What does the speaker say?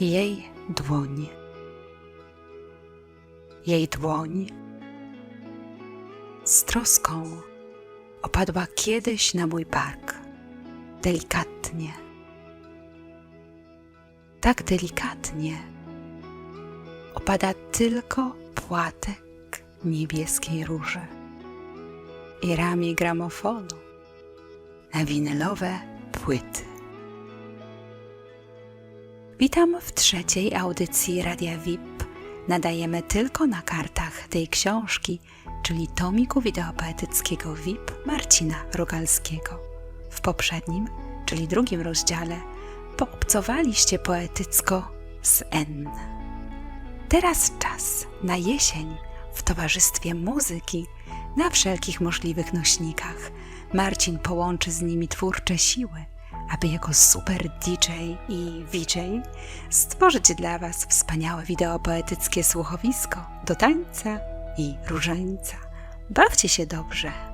jej dłoń. Jej dłoń z troską opadła kiedyś na mój bark, delikatnie, tak delikatnie opada tylko płatek niebieskiej róży i ramię gramofonu na winylowe płyty. Witam w trzeciej audycji Radia VIP. Nadajemy tylko na kartach tej książki, czyli tomiku wideopoetyckiego VIP Marcina Rogalskiego. W poprzednim, czyli drugim rozdziale, poobcowaliście poetycko z N. Teraz czas na jesień w towarzystwie muzyki na wszelkich możliwych nośnikach. Marcin połączy z nimi twórcze siły, aby jako super DJ i VJ stworzyć dla Was wspaniałe wideopoetyckie słuchowisko do tańca i różańca. Bawcie się dobrze!